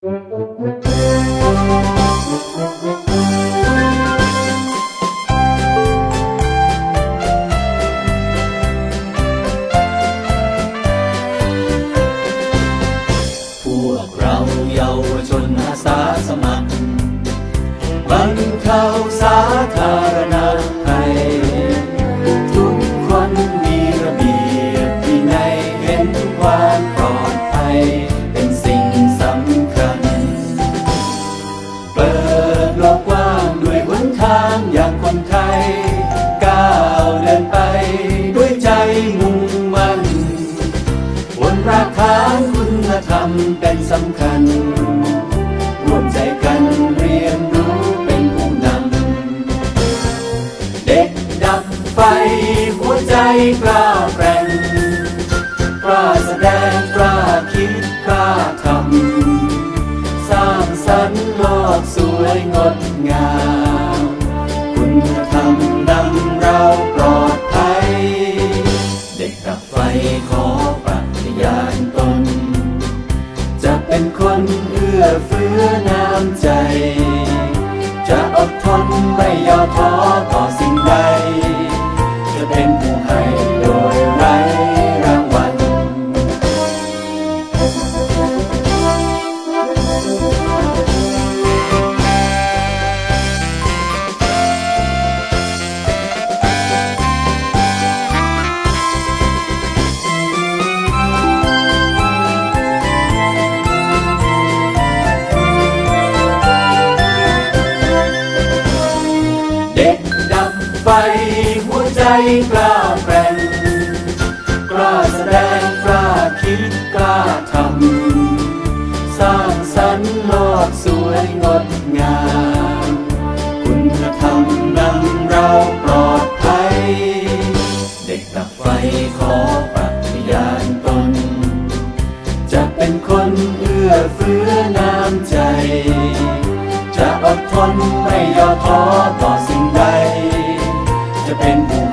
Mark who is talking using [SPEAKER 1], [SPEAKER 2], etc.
[SPEAKER 1] ชนอาสาสมัครบรรเทาสาธ รากฐานคุณธรรมเป็นสำคัญ ร่วมใจกันเรียนรู้เป็นผู้นำ เด็กดับไฟหัวใจกล้าแกร่งกล้าแสดงกล้าคิดกล้าทำ สร้างสรรค์โลกสวยงดงาม คนเอื้อเฟื้อน้ำใจ จะอดทนไม่ ไฟหัวใจกล้าแกร่งกล้าแสดงกล้าคิดกล้าทำ สร้างสรรค์โลกสวยงดงาม คุณธรรมนำเราปลอดภัย เด็กดับไฟขอปฏิญาณตน จะเป็นคนเอื้อเฟื้อน้ำใจ จะอดทนไม่ย่อท้อต่อสิ่งใด จะเป็นผู้